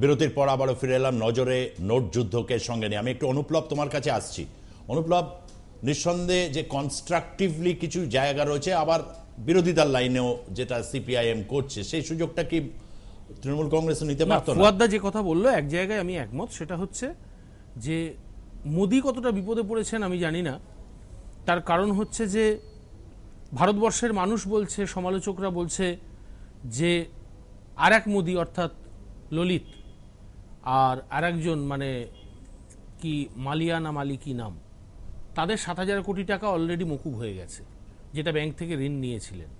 বিরতির পর আবারও ফিরে এলাম নজরে নোট যুদ্ধকে সঙ্গে নিয়ে। আমি একটু অনুপ্লব তোমার কাছে আসছি। অনুপ্লব নিঃসন্দেহে যে কনস্ট্রাকটিভলি কিছু জায়গা রয়েছে আবার বিরোধিতার লাইনেও যেটা সিপিআইএম করছে সেই সুযোগটা কি তৃণমূল কংগ্রেস নিতে পারতো ফুয়াদ্দা যে কথা বলল এক জায়গায় আমি একমত সেটা হচ্ছে যে মোদি কতটা বিপদে পড়েছেন আমি জানি না। তার কারণ হচ্ছে যে ভারতবর্ষের মানুষ বলছে সমালোচকরা বলছে যে আর এক মোদি অর্থাৎ ললিত আর আর একজন মানে কি মালিয়া না মালি কি নাম, তাদের সাত হাজার কোটি টাকা অলরেডি মকুব হয়ে গেছে, যেটা ব্যাংক থেকে ঋণ নিয়েছিলেন।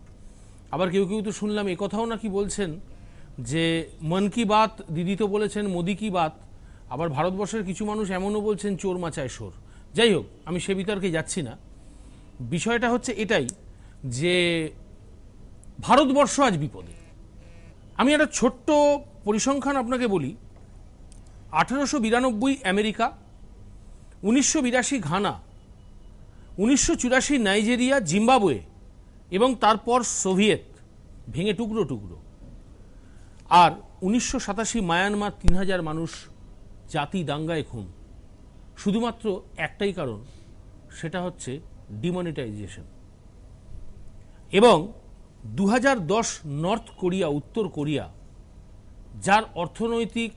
আবার কেউ কেউ তো শুনলাম কথাও নাকি বলছেন যে, মন কি বাত, দিদি তো বলেছেন মোদি কি বাত, আবার ভারতবর্ষের কিছু মানুষ এমনও বলছেন চোর মাচায় সোর যাই হোক, আমি সে বিতর্কে যাচ্ছি না। বিষয়টা হচ্ছে এটাই যে, ভারতবর্ষ আজ বিপদে। আমি একটা ছোট্ট পরিসংখ্যান আপনাকে বলি আঠেরোশো বিরানব্বই আমেরিকা, উনিশশো বিরাশি ঘানা, উনিশশো চুরাশি নাইজেরিয়া, জিম্বাবুয়ে এবং তারপর সোভিয়েত, ভেঙে টুকরো টুকরো। আর উনিশশো সাতাশি মায়ানমার তিন হাজার মানুষ জাতি দাঙ্গায় খুন। শুধুমাত্র একটাই কারণ, সেটা হচ্ছে ডিমনিটাইজেশন। এবং দু হাজার দশ নর্থ কোরিয়া, উত্তর কোরিয়া, যার অর্থনৈতিক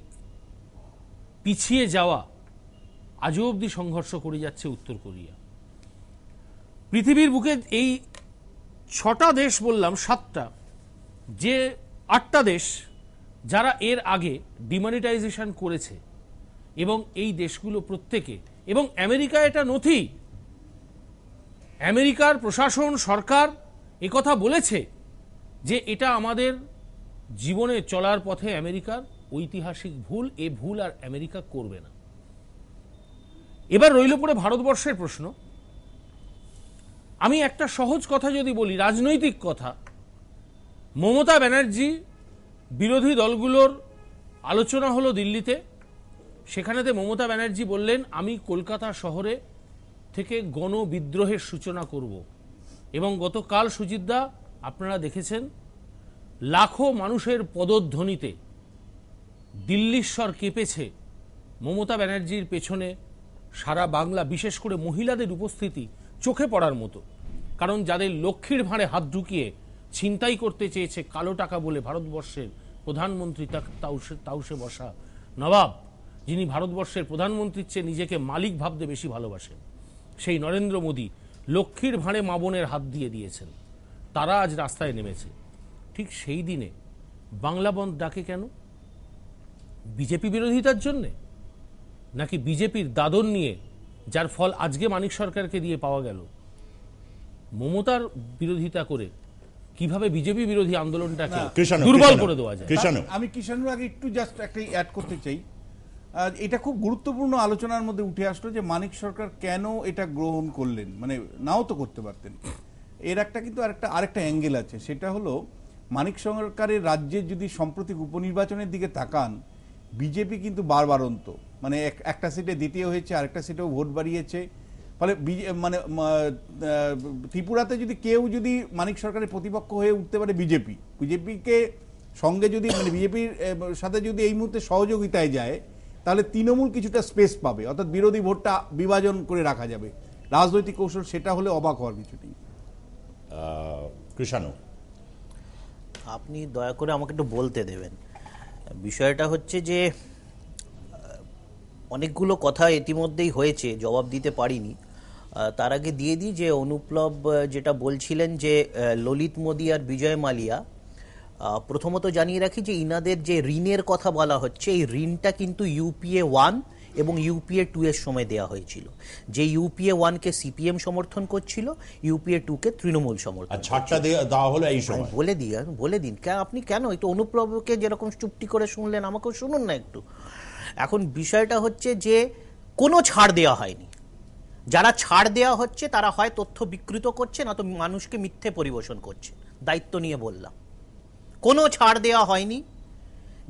পিছিয়ে যাওয়া আজও অবধি সংঘর্ষ করে যাচ্ছে উত্তর কোরিয়া। পৃথিবীর বুকে এই ছটা দেশ বললাম, সাতটা, যে আটটা দেশ যারা এর আগে ডিমনিটাইজেশন করেছে এবং এই দেশগুলো প্রত্যেকে, এবং আমেরিকা এটা নথি, আমেরিকার প্রশাসন, সরকার একথা বলেছে যে এটা আমাদের জীবনে চলার পথে আমেরিকার ঐতিহাসিক ভুল, এ ভুল আর আমেরিকা করবে না। এবার রইল পরে ভারতবর্ষের প্রশ্ন। আমি একটা সহজ কথা যদি বলি, রাজনৈতিক কথা। মমতা ব্যানার্জি বিরোধী দলগুলোর আলোচনা হলো দিল্লিতে। সেখানেতে মমতা ব্যানার্জি বললেন, আমি কলকাতা শহরে থেকে গণবিদ্রোহের সূচনা করব। এবং গতকাল সুজিতদা আপনারা দেখেছেন, লাখো মানুষের পদধ্বনিতে দিল্লীশ্বর কেঁপেছে। মমতা ব্যানার্জির পেছনে সারা বাংলা, বিশেষ করে মহিলাদের উপস্থিতি চোখে পড়ার মতো। কারণ যাদের লক্ষ্মীর ভাঁড়ে হাত ঢুকিয়ে ছিনতাই করতে চেয়েছে কালো টাকা বলে ভারতবর্ষের প্রধানমন্ত্রী তাউসে তাউসে বসা নবাব, যিনি ভারতবর্ষের প্রধানমন্ত্রীর চেয়ে নিজেকে মালিক ভাবতে বেশি ভালোবাসেন। সেই নরেন্দ্র মোদী লক্ষ্মীর ভাঁড়ে মা বোনের হাত দিয়ে দিয়েছেন। তারা আজ রাস্তায় নেমেছে। ঠিক সেই দিনে বাংলা বন্ধ ডাকে কেন? বিজেপি বিরোধিতার জন্যে? নাকি বিজেপির দাদন নিয়ে যার ফল আজকে মানিক সরকারকে দিয়ে পাওয়া গেল? মমতার বিরোধিতা করে কীভাবে বিজেপি বিরোধী আন্দোলনটাকে দুর্বল করে দেওয়া যায়? আমি কিষাণুর আগে একটু জাস্ট একটা অ্যাড করতে চাই। এটা খুব গুরুত্বপূর্ণ আলোচনার মধ্যে উঠে আসলো যে মানিক সরকার কেন এটা গ্রহণ করলেন? মানে নাও তো করতে পারতেন। এর একটা কিন্তু আরেকটা আরেকটা অ্যাঙ্গেল আছে। সেটা হলো মানিক সরকারের রাজ্যের যদি সম্প্রতি উপনির্বাচনের দিকে তাকান বিজেপি কিন্তু বারবারন্ত মানে এক- একটা সিটে দ্বিতীয় হয়েছে আরেকটা সিটেও ভোট বাড়িয়েছে। ফলে বিজে- মানে ত্রিপুরাতে যদি কেউ যদি মানিক সরকারের প্রতিপক্ষ হয়ে উঠতে পারে বিজেপি বিজেপিকে সঙ্গে যদি মানে বিজেপির সাথে যদি এই মুহূর্তে সহযোগিতায় যায় তাহলে তৃণমূল কিছুটা স্পেস পাবে। অর্থাৎ বিরোধী ভোটটা বিভাজন করে রাখা যাবে। রাজনৈতিক কৌশল সেটা হলে অবাক হওয়ার কিছু নেই। কৃষাণু। আপনি দয়া করে আমাকে একটু বলতে দেবেন। বিষয়টা হচ্ছে যে অনেকগুলো কথা ইতিমধ্যেই হয়েছে, জবাব দিতে পারিনি। তার আগে দিয়ে দিই যে, অনুপ্লব যেটা বলছিলেন যে ললিত মোদী আর বিজয় মালিয়া প্রথমত জানিয়ে রাখি যে, ইনাদের যে ঋণের কথা বলা হচ্ছে, এই ঋণটা কিন্তু ইউপিএ ওয়ান এবং ইউপিএ টু এর সময় দেওয়া হয়েছিল। যে ইউপিএ ওয়ানকে সিপিএম সমর্থন করছিল ইউপিএ টুকে তৃণমূল সমর্থন আর ছাড়টা দেওয়া হলো এই সময়। বলে আর বলে দিন কেন আপনি কেন? একটু অনুপ্লবকে যেরকম চুপটি করে শুনলেন আমাকেও শুনুন না একটু। এখন বিষয়টা হচ্ছে যে কোনো ছাড় দেওয়া হয়নি। যারা ছাড় দেওয়া হচ্ছে তারা হয় তথ্য বিকৃত করছে না তো মানুষকে মিথ্যে পরিবেশন করছে। দায়িত্ব নিয়ে বললাম। কোনো ছাড় দেওয়া হয়নি।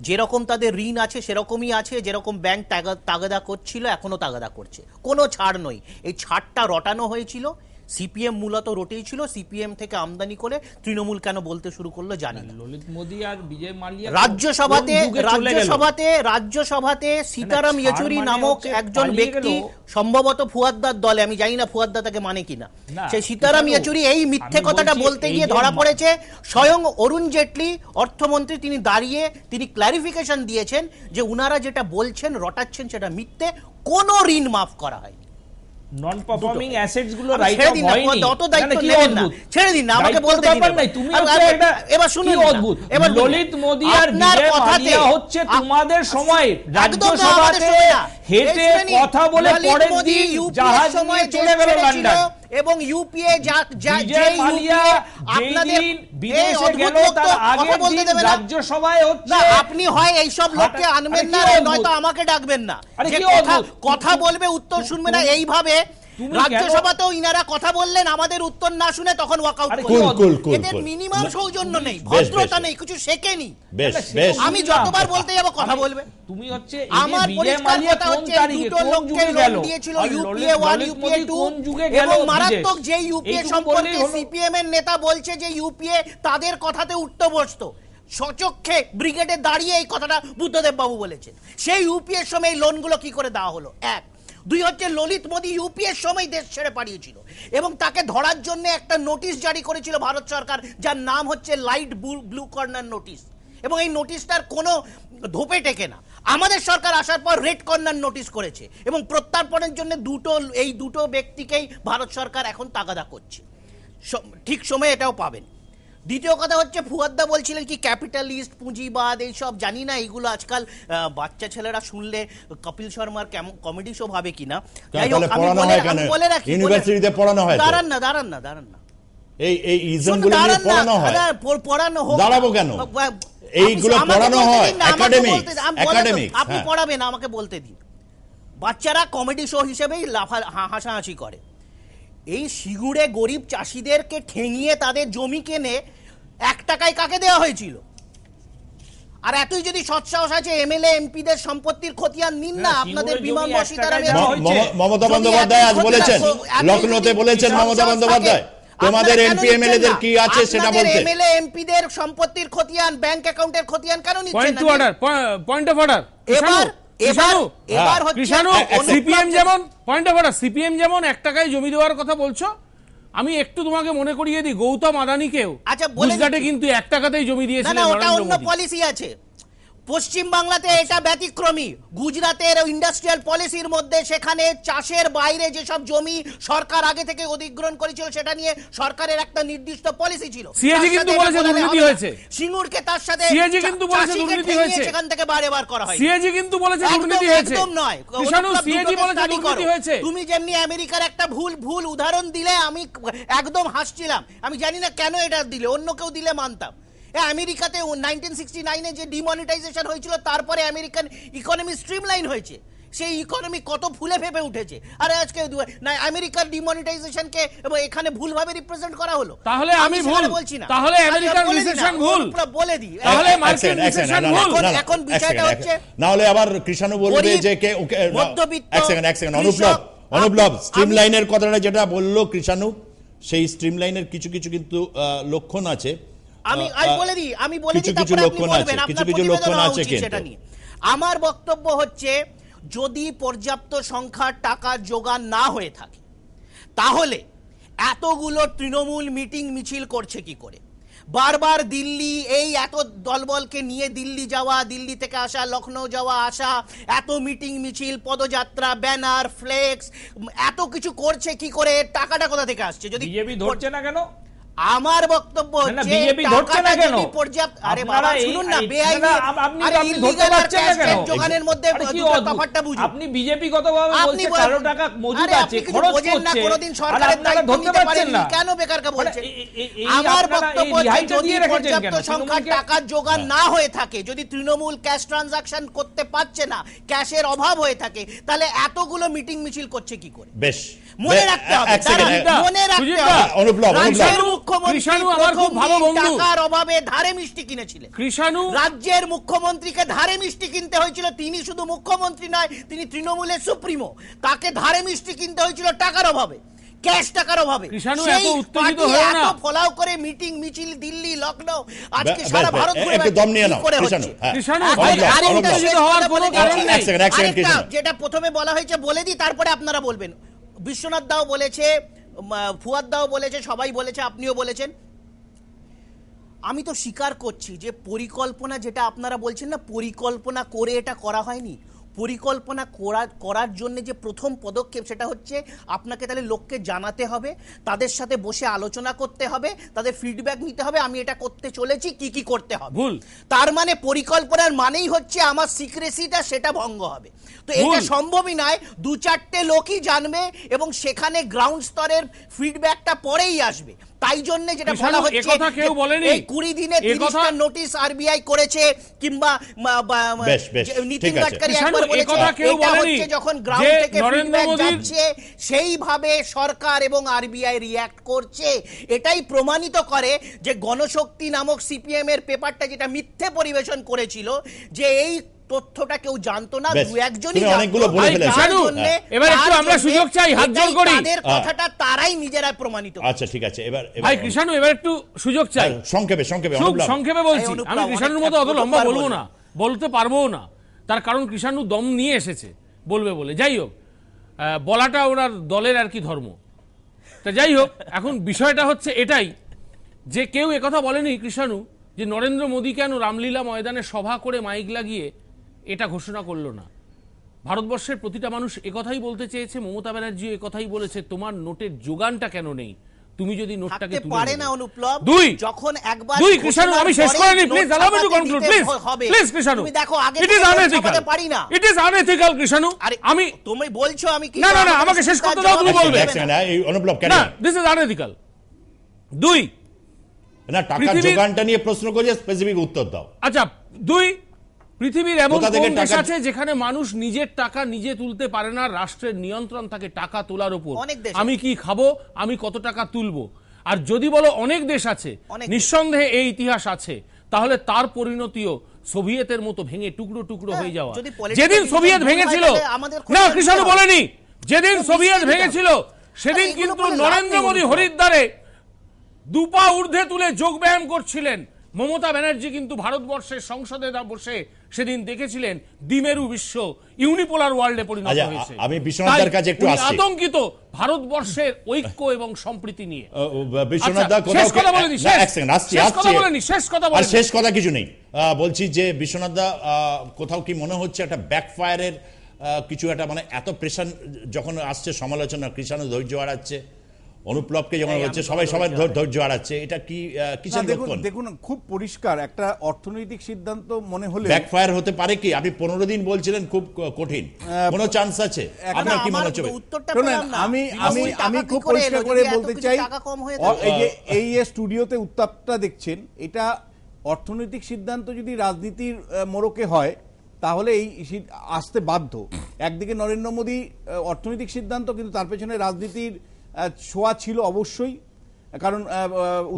যেরকম তাদের ঋণ আছে, সেরকমই আছে, যেরকম ব্যাংক তাগা- তাগাদা করছিল এখনও তাগাদা করছে। কোনো ছাড় নয়। এই ছাড়টা রটানো হয়েছিল। সিপিএম মূলত রোটেই ছিল সিপিএম থেকে আমদানি করে তৃণমূল কেন বলতে শুরু করল জানি ললিত মোদি আর বিজয় মালিয়া রাজ্যসভাতে? রাজ্যসভাতে রাজ্যসভাতে সীতারাম ইয়েচুরি মানে নামক একজন ব্যক্তি সম্ভবত ফুয়াদ্দার দলে আমি জানি না ফুয়াদ্দা তাকে মানে কিনা। সেই সীতারাম ইয়েচুরি এই মিথ্যে কথাটা বলতে গিয়ে ধরা পড়েছে স্বয়ং অরুণ জেটলি অর্থমন্ত্রী তিনি দাঁড়িয়ে তিনি ক্লারিফিকেশন দিয়েছেন যে উনারা যেটা বলছেন রটাচ্ছেন সেটা মিথ্যে কোনো ঋণ মাফ করা হয় নন পারফর্মিং অ্যাসেটসগুলো রাইট হয়নি। অত দায়িত্ব নেবেন না। ছেড়ে দিন না, আমাকে বলতে দিন ব্যাপার নাই, তুমি একটা এবার শুনুন অদ্ভুত? এবার। ললিত মোদি আর বিজয় কথাতে- মালিয়া হচ্ছে তোমাদের সময় রাজ্যসভাতে হেঁটে কথা বলে পরের দিন জাহাজ সময় নিয়ে চলে গেল লন্ডন। এবং ইউপিএ যা যা যে মালিয়া আপনাদের এই বিদেশে অদ্ভুত গেল তার কথা বলতে দিন না। রাজ্যসভায় হচ্ছে না আপনি হয় এই সব লোককে আনবেন না নয়তো আমাকে ডাকবেন না। কথা কথা বলবে উত্তর শুনবে না এইভাবে রাজ্যসভাতেও ইনারা কথা বললেন আমাদের উত্তর না শুনে তখন ওয়াকআউট আরে কি কুল কুল কুল এদের মিনিমাম সৌজন্য নেই ভদ্রতা নেই কিছু শেখেনি। আমি যতবার বলতে যাব কথা বলবে। তুমি হচ্ছে আমার পরিষ্কার কথা হচ্ছে দুটো লোককে লোন দিয়েছিল ইউপিএ ইউপিএ মোদি টু কোন যুগে গেল? এবং মারাত্মক যে ইউপিএ সম্পর্কে সিপিএম এর নেতা বলছে যে ইউপিএ তাদের কথাতে উঠতে বসতো সচক্ষে ব্রিগেডে দাঁড়িয়ে এই কথাটা বুদ্ধদেব বাবু বলেছেন। সেই ইউপিএর সময় এই লোনগুলো কি করে দেওয়া হলো? এক দুই হচ্ছে ললিত মোদি ইউপিএর সময় দেশ ছেড়ে পাঠিয়েছিল এবং তাকে ধরার জন্য একটা নোটিশ জারি করেছিল ভারত সরকার, যার নাম হচ্ছে লাইট ব্লু কর্নার নোটিশ। এবং এই নোটিশটার কোনো ধোপে টেকে না। আমাদের সরকার আসার পর রেড কর্নার নোটিশ করেছে এবং প্রত্যার্পণের জন্য দুটো, এই দুটো ব্যক্তিকেই ভারত সরকার এখন তাগাদা করছে। ঠিক সময়ে এটাও পাবেন। দ্বিতীয় কথা হচ্ছে ফুয়াদ্দা বলছিলেন কি ক্যাপিটালিস্ট পুঁজিবাদ এইসব জানি না এইগুলো আজকাল বাচ্চা ছেলেরা শুনলে কপিল শর্মার কমেডি শো ভাবে কিনা। বলে- রাখি ইউনিভার্সিটিতে পড়ানো হয় দাঁড়ান না দাঁড়ান না দাঁড়ান না। এই এই পড়ানো হয়? পড়ানো হোক। দাঁড়াবো কেন? এইগুলো পড়ানো হয়, তো- academics, আপনি হ্যাঁ। পড়াবেন আমাকে বলতে দিন। বাচ্চারা কমেডি শো হিসেবেই লাফা হাসাহাসি করে। এই সিগুড়ে গরিব চাষিদেরকে ঠেঙিয়ে তাদের জমি কেনে এক টাকায় কাকে দেওয়া হয়েছিল? আর এতই যদি সৎসাহস আছে এমএলএ এমপিদের সম্পত্তির খতিয়ান নিন না না, আপনাদের বিমান। মম- মমতা বন্দ্যোপাধ্যায় আজ বলেছেন লখনৌতে বলেছেন মমতা বন্দ্যোপাধ্যায় তোমাদের এমপি এমএলএ দের কি আছে সেটা বলতে? এমএলএ এমপিদের সম্পত্তির খতিয়ান ব্যাংক অ্যাকাউন্টের খতিয়ান কেন নিচ্ছেন পয়েন্ট না? To order point of order এবার এবার এবার হচ্ছে সিপিএম যেমন পয়েন্ট অফ অর্ডার সিপিএম যেমন এক টাকায় জমি দেওয়ার কথা বলছো আমি একটু তোমাকে মনে করিয়ে দিই গৌতম আদানিকেও আচ্ছা, গুজরাটে কিন্তু এক টাকাতেই জমি দিয়েছিলেন না ওটা অন্য পলিসি আছে। পশ্চিম বাংলাতে এটা ব্যতিক্রমী। গুজরাতের ইন্ডাস্ট্রিয়াল পলিসির মধ্যে সেখানে চাষের বাইরে যেসব জমি সরকার আগে থেকে অধিগ্রহণ করেছিল সেটা নিয়ে সরকারের একটা নির্দিষ্ট পলিসি ছিল। তার কিন্তু বলেছে দুর্নীতি হয়েছে। সিঙ্গুরকে তার সাথে চা- কিন্তু বলেছে দুর্নীতি হয়েছে। সেখান থেকে বারে বার করা হয় সিএজি কিন্তু বলেছে দুর্নীতি হয়েছে। একদম নয়। কৃষাণু সিএজি বলেছে দুর্নীতি হয়েছে। তুমি যেমনি আমেরিকার একটা ভুল ভুল উদাহরণ দিলে আমি একদম হাসছিলাম। আমি জানি না কেন এটা দিলে অন্য কেউ দিলে মানতাম। আমেরিকাতে নাইনটিন সিক্সটি নাইনে যে ডিমনিটাইজেশন হয়েছিল তারপরে আমেরিকান ইকোনমি স্ট্রিমলাইন হয়েছে। সেই ইকোনমি কত ফুলে ফেপে উঠেছে। আরে আজকে দু- না আমেরিকার ডিমনিটাইজেশনকে এখানে ভুলভাবে রিপ্রেজেন্ট করা হলো। তাহলে আমি ভুল। বলছি না। তাহলে আচ্ছা, আমেরিকার বলে দিই ভুল। বলে দিই। তাহলে এক মার্কিন সেকেন্ড, এক সেকেন্ড, recession না, না, ভুল। এখন বিষয়টা হচ্ছে- না হলে আবার কৃষাণু বলবে যে কে ওকে মধ্যবিত্ত, এক সেকেন্ড এক সেকেন্ড অনুপ্লব অনুপ্লব আম- স্ট্রিম লাইনের কথাটা যেটা বলল কৃষাণু সেই স্ট্রিম লাইনের কিছু কিছু কিন্তু আহ, লক্ষণ আছে। আমি আমি বলে দিই আমি বলে দিই তারপরে আপনি বলবেন আপনার কিছু কিছু প্রতিবেদন লক্ষণ আছে সেটা নিয়ে। আমার বক্তব্য হচ্ছে যদি পর্যাপ্ত সংখ্যার টাকা জোগান না হয়ে থাকে তাহলে এতগুলো তৃণমূল মিটিং মিছিল করছে কি করে? বারবার দিল্লি এই এত দলবলকে নিয়ে দিল্লি যাওয়া দিল্লি থেকে আসা লখনৌ যাওয়া আসা এত মিটিং মিছিল পদযাত্রা ব্যানার ফ্লেক্স এত কিছু করছে কি করে? টাকাটা কোথা থেকে আসছে? যদি বিজেপি ধরছে না কেন? আমার বক্তব্য হচ্ছে BJP ধরছে না কেন? পর্যাপ্ত আরে বাবা শুনুন না বেআইনি আপনি আপনি ধরতে পারছেন না কেন? back মধ্যে আরে কি দুটো অদ্ভুত? তফাৎটা বুঝুন। আপনি বিজেপি গতভাবে আপনি বলছে টাকা মজুদ আছে খরচ বোঝেন না কোনোদিন সরকারের দায়িত্ব নিতে পারছেন না। কেন বেকারকে বলছেন? এই- এই- এই আমার বক্তব্য যদি পর্যাপ্ত সংখ্যার তৃণমূলকে- টাকার না হয়ে থাকে যদি তৃণমূল ক্যাশ ট্রানজাকশন করতে পারছে না ক্যাশের অভাব হয়ে থাকে তাহলে এতগুলো মিটিং মিছিল করছে কি করে? বেশ। মনে রাখতে হবে মনে রাখতে হবে। অনুপ্লব, অনুপ্লব। রাজ্যের মুখ্যমন্ত্রী আমার খুব ভালো বন্ধু। টাকার অভাবে ধারে মিষ্টি কিনেছিলেন কৃষাণু রাজ্যের মুখ্যমন্ত্রীকে ধারে মিষ্টি কিনতে হয়েছিল তিনি শুধু মুখ্যমন্ত্রী নয় তিনি তৃণমূলের সুপ্রিমো তাকে ধারে মিষ্টি কিনতে হয়েছিল টাকার অভাবে ক্যাশ টাকার অভাবে সেই পার্টি এত ফলাও করে মিটিং মিছিল দিল্লি লখনৌ আজকে সারা ভারত ঘুরে দম নিয়ে নাও, করে কৃষাণু, হচ্ছে? হ্যাঁ। কৃষাণু, আর- ভাই, আর- অনুপ্রভ, আরেকটা উত্তেজিত শেষ হওয়ার কথা কোনো বলে কারণ দিই। নেই। এক সেকেন্ড, এক সেকেন্ড, আরেকটা কৃষাণু। যেটা প্রথমে বলা হয়েছে বলে দিই তারপরে আপনারা বলবেন বিশ্বনাথ দাও বলেছে উম, ফুয়াদ দাও বলেছে সবাই বলেছে আপনিও বলেছেন। আমি তো স্বীকার করছি যে পরিকল্পনা যেটা আপনারা বলছেন না পরিকল্পনা করে এটা করা হয়নি। পরিকল্পনা করা করার জন্য যে প্রথম পদক্ষেপ সেটা হচ্ছে আপনাকে তাহলে লোককে জানাতে হবে তাদের সাথে বসে আলোচনা করতে হবে তাদের ফিডব্যাক নিতে হবে আমি এটা করতে চলেছি কি কি করতে হবে। ভুল। তার মানে পরিকল্পনার মানেই হচ্ছে আমার সিক্রেসিটা সেটা ভঙ্গ হবে। তো এটা সম্ভবই নয় দু চারটে লোকই জানবে এবং সেখানে গ্রাউন্ড স্তরের ফিডব্যাকটা পরেই আসবে। তাই জন্য যেটা বলা হচ্ছে কেউ বলেনি। এই কুড়ি দিনে একথা- তিরিশটা নোটিশ আরবিআই করেছে কিংবা নিতিন গাডকারি একবার বলেছে এটা বলেনি হচ্ছে যখন গ্রাউন্ড থেকে নরেন্দ্র ফিডব্যাক যাচ্ছে সেইভাবে সরকার এবং আরবিআই রিয়্যাক্ট করছে এটাই প্রমাণিত করে যে গণশক্তি নামক সিপিএম এর পেপারটা যেটা মিথ্যে পরিবেশন করেছিল যে এই তথ্যটা কেউ জানতো না দু একজনই অনেকগুলো বলে ফেলেছো। এবার একটু আমরা সুযোগ চাই, হাত জোর করি। তাদের। কথাটা তারাই নিজেরাই প্রমাণিত আচ্ছা ঠিক আছে এবার এবার- ভাই কৃষাণু এবার একটু সুযোগ চাই সংক্ষেপে সংক্ষেপে। সংক্ষেপে বলছি আমি কৃষাণুর মতো অত লম্বা বলব না বলতে পারব না তার কারণ কৃষাণু দম নিয়ে এসেছে বলবে বলে যাই হোক বলাটা ওনার দলের আর কি ধর্ম তা যাই হোক এখন বিষয়টা হচ্ছে এটাই যে কেউ একথা বলেনি কৃষাণু যে নরেন্দ্র মোদী কেন রামলীলা ময়দানে সভা করে মাইক লাগিয়ে এটা ঘোষণা করল না। ভারতবর্ষের প্রতিটা মানুষ একথাই বলতে চেয়েছে মমতা ব্যানার্জি একথাই বলেছে তোমার নোটের যোগানটা কেন নেই? তুমি যদি নোটটাকে তুলে পারে না অনুপ্লব দুই! যখন একবার দুই কৃষাণু আমি শেষ করে নি please allow me to note please হবে। প্লিজ কৃষাণু তুমি দেখো আগে ইট ইজ আনএথিক্যাল পারি না। ইট ইজ আনএথিক্যাল কৃষাণু আরে আমি তুমি বলছো আমি কি না, না, না, আমাকে শেষ করতে দাও, তুমি বলবে। হ্যাঁ, এই অনুপ্লব কেন? না দিস ইজ আনএথিক্যাল দুই। না টাকার যোগানটা নিয়ে প্রশ্ন করে স্পেসিফিক উত্তর দাও। আচ্ছা দুই পৃথিবীর এমন কোন দেশ আছে যেখানে মানুষ নিজের টাকা নিজে তুলতে পারে না? রাষ্ট্রের নিয়ন্ত্রণ থাকে টাকা তোলার উপর। আমি কি খাব? আমি কত টাকা তুলবো? আর যদি বলো অনেক দেশ আছে নিঃসন্দেহে এই ইতিহাস আছে তাহলে তার পরিণতিও সোভিয়েতের মতো ভেঙে টুকরো টুকরো হ্যাঁ, হয়ে যাওয়া। যেদিন সোভিয়েত ভেঙেছিল না কৃষাণু বলেনি যেদিন সোভিয়েত ভেঙেছিল সেদিন কিন্তু নরেন্দ্র মোদী হরিদ্বারে দুপা ঊর্ধ্বে তুলে যোগ ব্যায়াম করছিলেন। মমতা ব্যানার্জি কিন্তু ভারতবর্ষের সংসদে বসে সেদিন দেখেছিলেন দ্বিমেরু বিশ্ব ইউনিপোলার ওয়ার্ল্ডে পরিণত আচ্ছা, হয়েছে। আমি বিশ্বনাথদার কাছে একটু আসছি। আতঙ্কিত ভারতবর্ষের ঐক্য এবং সম্প্রীতি নিয়ে। ও, ও, বিশ্বনাথ দা আচ্ছা, কোথাও শেষ কথা বলেনি, এক সেকেন্ড আসছি আসছি। শেষ কথা আর বলেনি। শেষ কথা কিছু নেই। আহ, বলছি যে বিশ্বনাথ দা কোথাও কি মনে হচ্ছে একটা ব্যাকফায়ারের কিছু একটা মানে এত প্রেশার যখন আসছে সমালোচনা কৃষাণু ধৈর্য হারাচ্ছে? অনুপ্লবকে যখন এই, হচ্ছে সবাই সবাই ধৈর্য হারাচ্ছে। এটা কি কিসের দেখুন লক্ষণ? দেখুন খুব পরিষ্কার একটা অর্থনৈতিক সিদ্ধান্ত মনে হলে ব্যাকফায়ার হতে পারে কি? আপনি পনেরো দিন বলছিলেন খুব কঠিন। কোনো চান্স আছে? আপনার কি মনে হচ্ছে? শোনেন। আমি আমি আমি খুব পরিষ্কার করে বলতে চাই? এই যে এই স্টুডিওতে উত্তাপটা দেখছেন এটা অর্থনৈতিক সিদ্ধান্ত যদি রাজনীতির মোড়কে হয় তাহলে এই আসতে বাধ্য। একদিকে নরেন্দ্র মোদী অর্থনৈতিক সিদ্ধান্ত কিন্তু তার পেছনে রাজনীতির ছোঁয়া ছিল অবশ্যই কারণ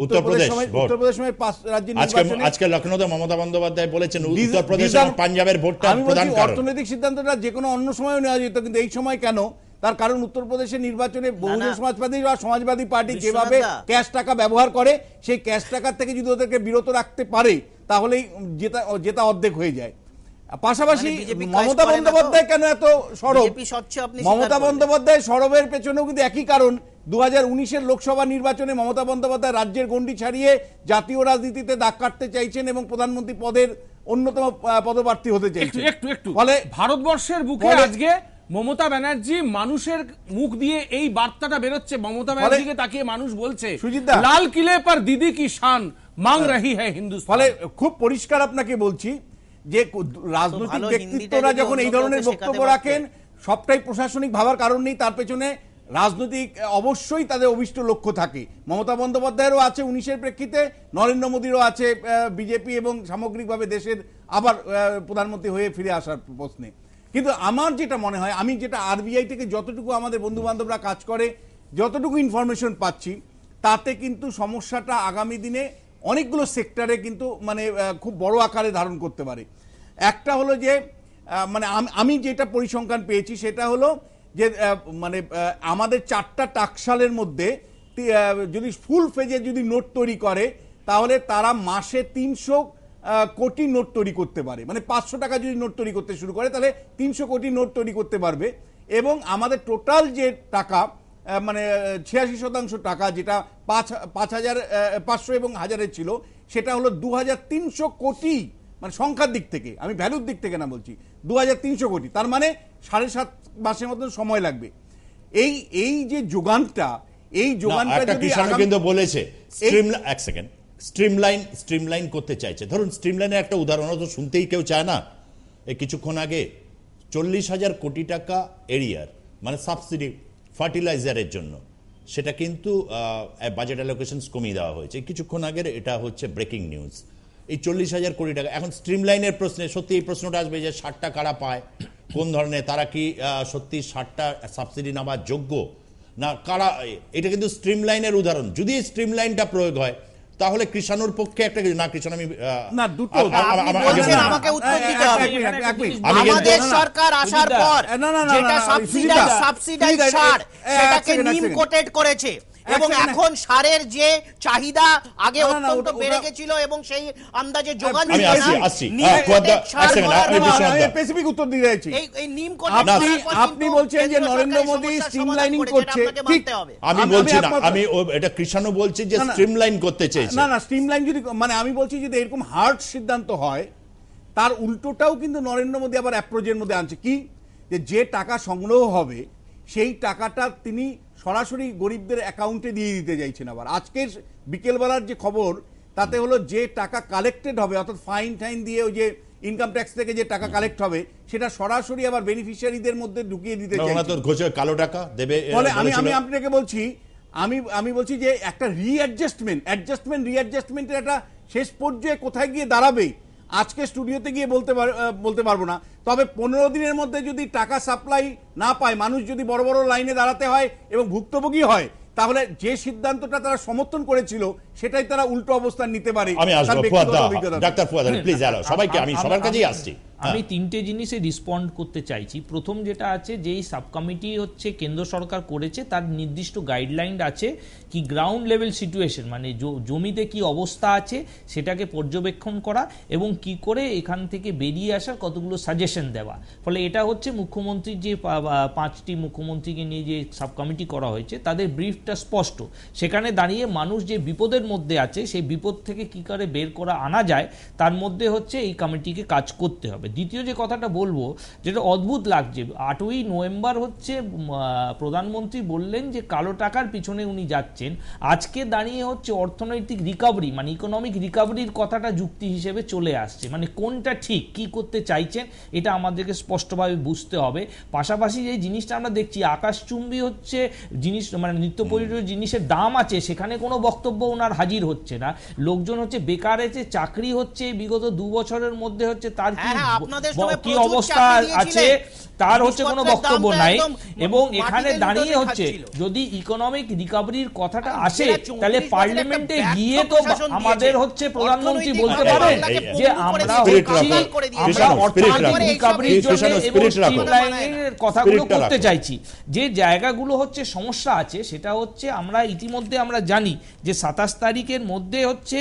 উত্তরপ্রদেশ উত্তরপ্রদেশ, সময় উত্তরপ্রদেশ সময় পাঁচ রাজ্যের আজকে নির্বাচনে আজকে লখনৌতে মমতা বন্দ্যোপাধ্যায় বলেছেন উত্তরপ্রদেশ এবং পাঞ্জাবের ভোটটা প্রধান কারণ। অর্থনৈতিক সিদ্ধান্তটা যে কোনো অন্য সময় নেওয়া যেত কিন্তু এই সময় কেন? তার কারণ উত্তরপ্রদেশের নির্বাচনে বহুজন সমাজবাদী বা সমাজবাদী পার্টি যেভাবে ক্যাশ টাকা ব্যবহার করে সেই ক্যাশ টাকার থেকে যদি ওদেরকে বিরত রাখতে পারে তাহলেই জেতা জেতা অর্ধেক হয়ে যায়। পাশাপাশি মানে মমতা? বন্দ্যোপাধ্যায় কেন এত সরব? মমতা বন্দ্যোপাধ্যায় সরবের পেছনেও কিন্তু একই কারণ। দু হাজার উনিশের লোকসভা নির্বাচনে মমতা বন্দ্যোপাধ্যায় রাজ্যের গণ্ডি ছাড়িয়ে জাতীয় রাজনীতিতে দাগ কাটতে চাইছেন এবং প্রধানমন্ত্রী পদের অন্যতম পদপ্রার্থী হতে একটু চাইছেন। একটু একটু। ফলে ভারতবর্ষের বুকে আজকে মমতা ব্যানার্জি মানুষের মুখ দিয়ে এই বার্তাটা বেরোচ্ছে। মমতা ব্যানার্জিকে তাকিয়ে মানুষ বলছে সুজিত লাল কিলে পর দিদি কি শান মাং রাহি হ্যাঁ হিন্দুস্তান। ফলে খুব পরিষ্কার আপনাকে বলছি যে রাজনৈতিক ব্যক্তিত্বরা যখন এই ধরনের বক্তব্য রাখেন সবটাই প্রশাসনিক ভাবার কারণ নেই তার পেছনে রাজনৈতিক অবশ্যই তাদের অভিষ্ট লক্ষ্য থাকে। মমতা বন্দ্যোপাধ্যায়েরও আছে উনিশের প্রেক্ষিতে নরেন্দ্র মোদীরও আছে বিজেপি এবং সামগ্রিকভাবে দেশের আবার প্রধানমন্ত্রী হয়ে ফিরে আসার প্রশ্নে। কিন্তু আমার যেটা মনে হয় আমি যেটা আরবিআই থেকে যতটুকু আমাদের বন্ধু বান্ধবরা কাজ করে যতটুকু ইনফরমেশন পাচ্ছি তাতে কিন্তু সমস্যাটা আগামী দিনে অনেকগুলো সেক্টরে কিন্তু মানে খুব বড় আকারে ধারণ করতে পারে। একটা হলো যে মানে আমি যেটা পরিসংখ্যান পেয়েছি সেটা হলো যে মানে আমাদের চারটা টাকশালের মধ্যে যদি ফুল ফেজে যদি নোট তৈরি করে, তাহলে তারা মাসে তিনশো কোটি নোট তৈরি করতে পারে। মানে পাঁচশো টাকা যদি নোট তৈরি করতে শুরু করে, তাহলে তিনশো কোটি নোট তৈরি করতে পারবে। এবং আমাদের টোটাল যে টাকা মানে ছিয়াশি শতাংশ টাকা যেটা পাঁচ পাঁচ হাজার পাঁচশো এবং হাজারের ছিল সেটা হলো দু হাজার তিনশো কোটি মানে সংখ্যার দিক থেকে আমি ভ্যালুর দিক থেকে না বলছি দু হাজার তিনশো কোটি তার মানে সাড়ে সাত মাসের মতন সময় লাগবে। এই এই যে যোগানটা এই যোগানটা যদি আগামী- কিন্তু বলেছে স্ট্রিম এক সেকেন্ড স্ট্রিমলাইন স্ট্রিমলাইন করতে চাইছে। ধরুন স্ট্রিমলাইনের একটা উদাহরণ তো শুনতেই কেউ চায় না। এই কিছুক্ষণ আগে চল্লিশ হাজার কোটি টাকা এরিয়ার মানে সাবসিডি ফার্টিলাইজারের জন্য। সেটা কিন্তু বাজেট অ্যালোকেশনস কমিয়ে দেওয়া হয়েছে। কিছুক্ষণ আগের এটা হচ্ছে ব্রেকিং নিউজ এই চল্লিশ হাজার কোটি টাকা, এখন স্ট্রিমলাইনের প্রশ্নে সত্যি এই প্রশ্নটা আসবে যে ষাটটা কারা পায়? কোন ধরনের, তারা কি সত্যি ষাটটা সাবসিডি নেওয়ার যোগ্য? না, কারা, এটা কিন্তু স্ট্রিমলাইনের উদাহরণ। যদি স্ট্রিমলাইনটা প্রয়োগ হয় তাহলে কৃষাণুর পক্ষে একটা কিছু না কৃষাণ আমি না, দুটো। আমাকে উত্তর দিতে হবে। আমাদের সরকার আসার পর যেটা সাবসিডাইজ সাবসিডাইজ সার সেটাকে নিম কোটেড করেছে। এবং এখন সারের যে চাহিদা আগে অত্যন্ত বেড়ে গেছিল এবং সেই আন্দাজে যোগান। স্পেসিফিক উত্তর এই এই নিম কোটেড আপনি আপনি বলছেন যে নরেন্দ্র মোদী স্ট্রিমলাইনিং করছে। ঠিক আমি বলছি না আমি ও- এটা কৃষাণও বলছে যে। স্ট্রিমলাইন করতে চেয়েছে। না না স্ট্রিমলাইন যদি মানে আমি বলছি যদি এরকম হার্ড সিদ্ধান্ত হয় তার উল্টোটাও কিন্তু নরেন্দ্র মোদী আবার অ্যাপ্রোচের মধ্যে আনছে। কি? যে যে টাকা সংগ্রহ হবে সেই টাকাটা তিনি সরাসরি গরিবদের অ্যাকাউন্টে দিয়ে দিতে চাইছেন আবার। আজকের বিকেলবেলার যে খবর তাতে হলো যে টাকা কালেক্টেড হবে অর্থাৎ ফাইন টাইন দিয়ে ওই যে ইনকাম ট্যাক্স থেকে যে টাকা কালেক্ট হবে সেটা সরাসরি আবার বেনিফিশিয়ারিদের মধ্যে ঢুকিয়ে দিতে ঘোষে কালো টাকা দেবে ফলে আমি আমি আপনাকে বলছি আমি আমি বলছি যে একটা রিঅ্যাডজাস্টমেন্ট অ্যাডজাস্টমেন্ট রিঅ্যাডজাস্টমেন্টের একটা শেষ পর্যায়ে কোথায় গিয়ে দাঁড়াবে আজকে স্টুডিওতে গিয়ে বলতে বলতে পারব না। তবে পনেরো দিনের মধ্যে যদি টাকা সাপ্লাই না পায় মানুষ যদি বড় বড় লাইনে দাঁড়াতে হয় এবং ভুক্তভোগী হয় তাহলে যে সিদ্ধান্তটা তারা সমর্থন করেছিল সেটাই তারা উল্টো অবস্থান নিতে পারে। আমি আসব ডাক্তার ফুয়াদ প্লিজ সবাইকে আমি সবার কাছেই আসছি। আমি হ্যাঁ। তিনটে জিনিসে রেসপন্ড করতে চাইছি। প্রথম যেটা আছে যেই সাব কমিটি হচ্ছে কেন্দ্র সরকার করেছে তার নির্দিষ্ট গাইডলাইন আছে কি গ্রাউন্ড লেভেল সিচুয়েশন মানে জমিতে কি অবস্থা আছে সেটাকে পর্যবেক্ষণ করা এবং কি করে এখান থেকে বেরিয়ে আসার কতগুলো সাজেশন দেওয়া। ফলে এটা হচ্ছে মুখ্যমন্ত্রীর যে পাঁচটি মুখ্যমন্ত্রীকে নিয়ে যে সাব কমিটি করা হয়েছে তাদের ব্রিফটা স্পষ্ট। সেখানে দাঁড়িয়ে মানুষ যে বিপদের মধ্যে আছে সেই বিপদ থেকে কি করে বের করা আনা যায় তার মধ্যে হচ্ছে এই কমিটিকে কাজ করতে হবে। দ্বিতীয় যে কথাটা বলব যেটা অদ্ভুত লাগছে। আটই নভেম্বর হচ্ছে প্রধানমন্ত্রী বললেন যে কালো টাকার পিছনে উনি যাচ্ছেন। আজকে দাঁড়িয়ে হচ্ছে অর্থনৈতিক রিকভারি মানে ইকোনমিক রিকভারির কথাটা যুক্তি হিসেবে চলে আসছে। মানে কোনটা ঠিক কি করতে চাইছেন এটা আমাদেরকে স্পষ্টভাবে বুঝতে হবে। পাশাপাশি যে জিনিসটা আমরা দেখছি আকাশচুম্বী হচ্ছে জিনিস মানে নিত্য প্রয়োজনীয় জিনিসের দাম আছে সেখানে কোনো বক্তব্য ওনার হাজির হচ্ছে না। লোকজন হচ্ছে বেকার আছে চাকরি হচ্ছে বিগত দু বছরের মধ্যে হচ্ছে তার কি অবস্থা আছে তার হচ্ছে কোনো বক্তব্য নাই। এবং এখানে দাঁড়িয়ে হচ্ছে যদি ইকোনমিক রিকভারির কথাটা আসে তাহলে পার্লামেন্টে গিয়ে তো আমাদের হচ্ছে প্রধানমন্ত্রী বলতে পারেন যে আমরা। রিকভারির জন্য কথাগুলো করতে চাইছি। যে জায়গাগুলো হচ্ছে সমস্যা আছে সেটা হচ্ছে আমরা ইতিমধ্যে আমরা জানি যে সাতাশ তারিখের মধ্যে হচ্ছে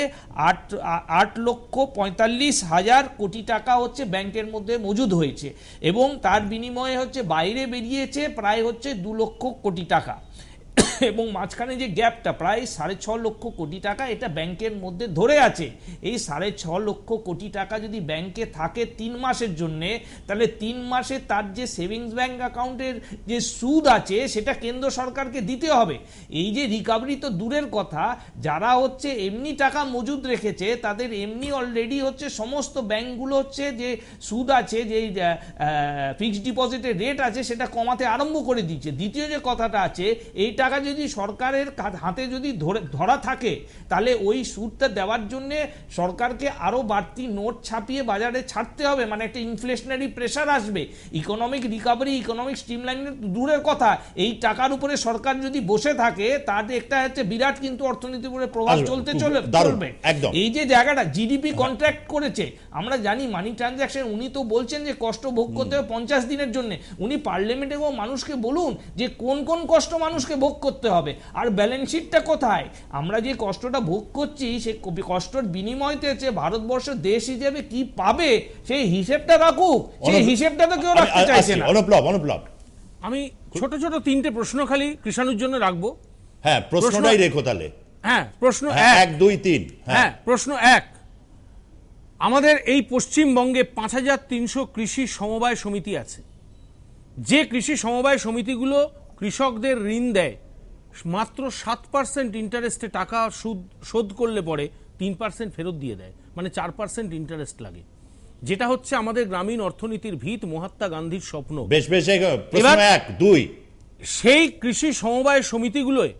আট আট লক্ষ পঁয়তাল্লিশ হাজার কোটি টাকা হচ্ছে ব্যাংকের মধ্যে মজুদ হয়েছে এবং তার বিনিময়ে হচ্ছে বাইরে বেরিয়েছে প্রায় হচ্ছে দু লক্ষ কোটি টাকা। এবং মাঝখানে যে গ্যাপটা প্রায় সাড়ে ছ লক্ষ কোটি টাকা এটা ব্যাংকের মধ্যে ধরে আছে। এই সাড়ে ছ লক্ষ কোটি টাকা যদি ব্যাংকে থাকে তিন মাসের জন্যে, তাহলে তিন মাসে তার যে সেভিংস ব্যাংক অ্যাকাউন্টের যে সুদ আছে, সেটা কেন্দ্র সরকারকে দিতে হবে। এই যে রিকাভারি তো দূরের কথা, যারা হচ্ছে এমনি টাকা মজুদ রেখেছে, তাদের এমনি অলরেডি হচ্ছে সমস্ত ব্যাংকগুলো হচ্ছে যে সুদ আছে, যে ফিক্সড ডিপোজিটের রেট আছে, সেটা কমাতে আরম্ভ করে দিচ্ছে। দ্বিতীয় যে কথাটা আছে, এই টাকা যদি সরকারের হাতে যদি ধরে ধরা থাকে তাহলে ওই সুদটা দেওয়ার জন্যে সরকারকে আরও বাড়তি নোট ছাপিয়ে বাজারে ছাড়তে হবে। মানে একটা ইনফ্লেশনারি প্রেশার আসবে। ইকোনমিক রিকভারি ইকোনমিক স্ট্রিমলাইনের দূরের কথা। এই টাকার উপরে সরকার যদি বসে থাকে তার একটা হচ্ছে বিরাট কিন্তু অর্থনীতির উপরে প্রভাব চলতে চলে চলবে। এই যে জায়গাটা জিডিপি কন্ট্রাক্ট করেছে আমরা জানি মানি ট্রানজাকশন উনি তো বলছেন যে কষ্ট ভোগ করতে হবে পঞ্চাশ দিনের জন্য। উনি পার্লামেন্টে এবং মানুষকে বলুন যে কোন কোন কষ্ট মানুষকে ভোগ করতে হবে। আর ব্যালেন্স শিটটা কোথায়? আমরা যে কষ্টটা ভোগ করছি সে কষ্টর বিনিময়তে হচ্ছে ভারতবর্ষ দেশ হিসেবে কি পাবে সেই হিসেবটা রাখুক। সেই হিসেবটা তো কেউ রাখতে চাইছে না। অনুপ্লব অনুপ্লব আমি ছোট ছোট তিনটে প্রশ্ন খালি কৃষাণুর জন্য রাখব। হ্যাঁ প্রশ্নটাই রেখো তাহলে। হ্যাঁ প্রশ্ন হ্যাঁ, এক। এক দুই তিন। হ্যাঁ। হ্যাঁ প্রশ্ন এক। আমাদের এই পশ্চিমবঙ্গে পাঁচ হাজার তিনশো কৃষি সমবায় সমিতি আছে। যে কৃষি সমবায় সমিতিগুলো কৃষকদের ঋণ দেয় মাত্র সাত পার্সেন্ট ইন্টারেস্টে টাকা সুদ শোধ করলে পরে তিন পার্সেন্ট ফেরত দিয়ে দেয়। মানে চার পার্সেন্ট ইন্টারেস্ট লাগে। যেটা হচ্ছে আমাদের গ্রামীণ অর্থনীতির ভিত মহাত্মা গান্ধীর স্বপ্ন। বেশ বেশ এক দুই। সেই কৃষি সমবায় সমিতিগুলোয়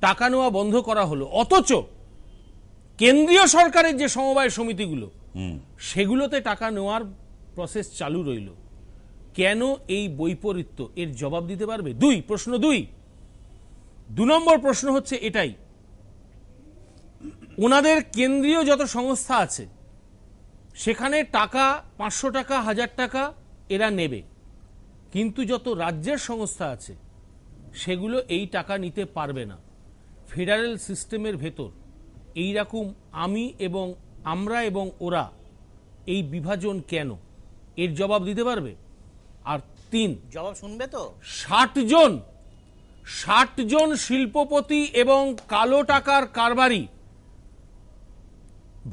টাকা নেওয়া বন্ধ করা হলো। অথচ কেন্দ্রীয় সরকারের যে সমবায় সমিতিগুলো সেগুলোতে টাকা নেওয়ার প্রসেস চালু রইল। কেন এই বৈপরীত্য? এর জবাব দিতে পারবে? দুই প্রশ্ন দুই। দু নম্বর প্রশ্ন হচ্ছে এটাই। ওনাদের কেন্দ্রীয় যত সংস্থা আছে সেখানে টাকা পাঁচশো টাকা হাজার টাকা এরা নেবে। কিন্তু যত রাজ্যের সংস্থা আছে সেগুলো এই টাকা নিতে পারবে না। ফেডারেল সিস্টেমের ভেতর এই রকম আমি এবং আমরা এবং ওরা এই বিভাজন কেন? এর জবাব দিতে পারবে? আর তিন জবাব শুনবে তো? ষাট জন ষাট জন শিল্পপতি এবং কালো টাকার কারবারি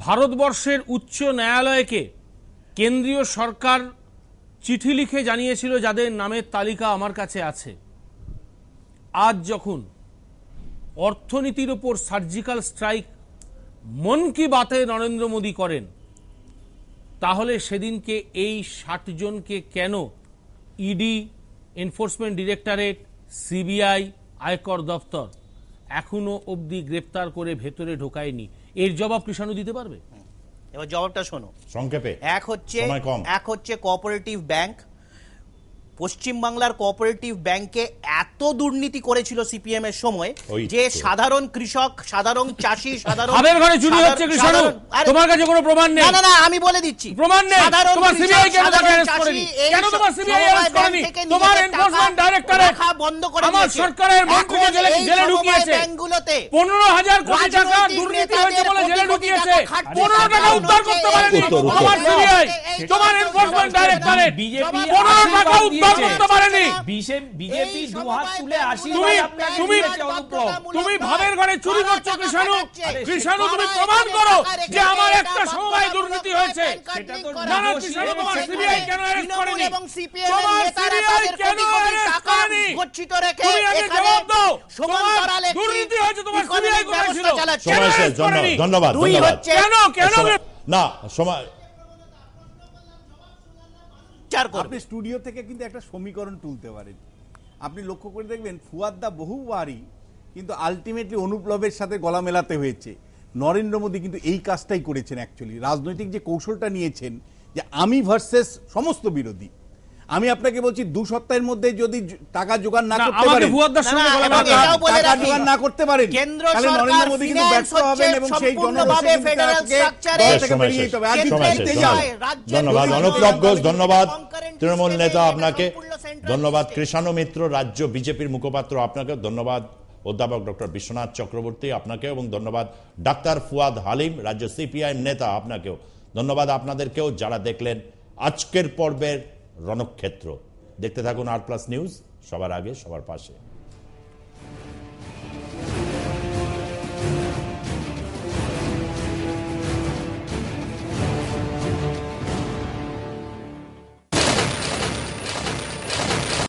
ভারতবর্ষের উচ্চ ন্যায়ালয়কে কেন্দ্রীয় সরকার চিঠি লিখে জানিয়েছিল যাদের নামের তালিকা আমার কাছে আছে। আজ যখন অর্থনীতির ওপর সার্জিক্যাল স্ট্রাইক মন কি বাতে নরেন্দ্র মোদী করেন, তাহলে সেদিনকে এই ষাট জনকে কেন ইডি, এনফোর্সমেন্ট ডিরেক্টরেট সিবিআই আয়কর দপ্তর এখনও অবধি গ্রেপ্তার করে ভেতরে ঢোকায়নি। এর জবাব কৃষাণু দিতে পারবে? এবার জবাবটা শোনো। সংক্ষেপে। এক হচ্ছে এক হচ্ছে কোঅপারেটিভ ব্যাংক পশ্চিমবাংলার কোঅপারেটিভ ব্যাংকে এত দুর্নীতি করেছিল সিপিএম এর সময় যে সাধারণ কৃষক সাধারণ চাষি সাধারণ হাবের ঘরে চুরি হচ্ছে কৃষাণু তোমার কাছে কোনো প্রমাণ নেই। না না না আমি বলে দিচ্ছি। প্রমাণ নেই। সাধারণ তোমার সিবিআই কেন তাকে অ্যারেস্ট করেনি? কেন তোমার সিবিআই অ্যারেস্ট করেনি? তোমার এনফোর্সমেন্ট ডাইরেক্টরেট রাখা বন্ধ করে আমার সরকারের মন্ত্রীকে জেলে জেলে ঢুকিয়েছে। ব্যাংকগুলোতে পনেরো হাজার কোটি টাকা দুর্নীতি হয়েছে বলে জেলে ঢুকিয়েছে টাকা খাটছে। পনেরো টাকা উদ্ধার করতে পারেনি। উত্তর। সিবিআই তোমার এনফোর্সমেন্ট ডাইরেক্টরেট বিজেপি পনেরো টাকা উদ্ধার দিয়েছে। করতে পারেনি। বিজেপি দু হাত তুলে ব্যাংকগুলো তুমি- ভাবের ঘরে চুরি করছ কৃষাণু। কৃষাণু তুমি প্রমাণ করো যে আমার একটা সমবায় দুর্নীতি হয়েছে। সেটা তো না না কৃষাণু তোমার সিবিআই কেন অ্যারেস্ট করেনি? এবং CPM এর নেতারা তাদের কেন কোটি কোটি টাকা গচ্ছিত রেখে এখানে সমান্তরাল একটি দুর্নীতি হয়েছে তোমার সিবিআই কোথায় ছিল? ব্যবস্থা চালাচ্ছে। কেন সময় শেষ arrest করেনি? ধন্যবাদ। ধন্যবাদ কেন? কেন না সময় বিচার করবে আপনি স্টুডিও থেকে কিন্তু একটা সমীকরণ তুলতে পারেন। আপনি লক্ষ্য করে দেখবেন ফুয়াদ্দা বহুবারই কিন্তু আলটিমেটলি অনুপ্লবের সাথে গলা মেলাতে হয়েছে। নরেন্দ্র মোদী কিন্তু এই কাজটাই করেছেন অ্যাকচুয়ালি রাজনৈতিক যে কৌশলটা নিয়েছেন যে আমি ভার্সেস সমস্ত বিরোধী। আমি আপনাকে বলছি দু সপ্তাহের মধ্যে যদি টাকা জোগাড় না করতে পারেন। বলে টাকা জোগাড় না করতে পারেন কেন্দ্র তাহলে সরকার নরেন্দ্র মোদী কিন্তু ব্যর্থ হবেন এবং সেই ধন্যবাদ। অনুপ্লব ঘোষ ধন্যবাদ। তৃণমূল নেতা আপনাকে। ধন্যবাদ। কৃষাণু মিত্র রাজ্য বিজেপির মুখপাত্র আপনাকে ধন্যবাদ। অধ্যাপক ডক্টর বিশ্বনাথ চক্রবর্তী আপনাকে এবং ধন্যবাদ। ডাক্তার ফুয়াদ হালিম রাজ্য সিপিআইএম নেতা আপনাকেও। ধন্যবাদ আপনাদেরকেও যারা দেখলেন আজকের পর্বের রণক্ষেত্র। দেখতে থাকুন আর প্লাস নিউজ সবার আগে সবার পাশে।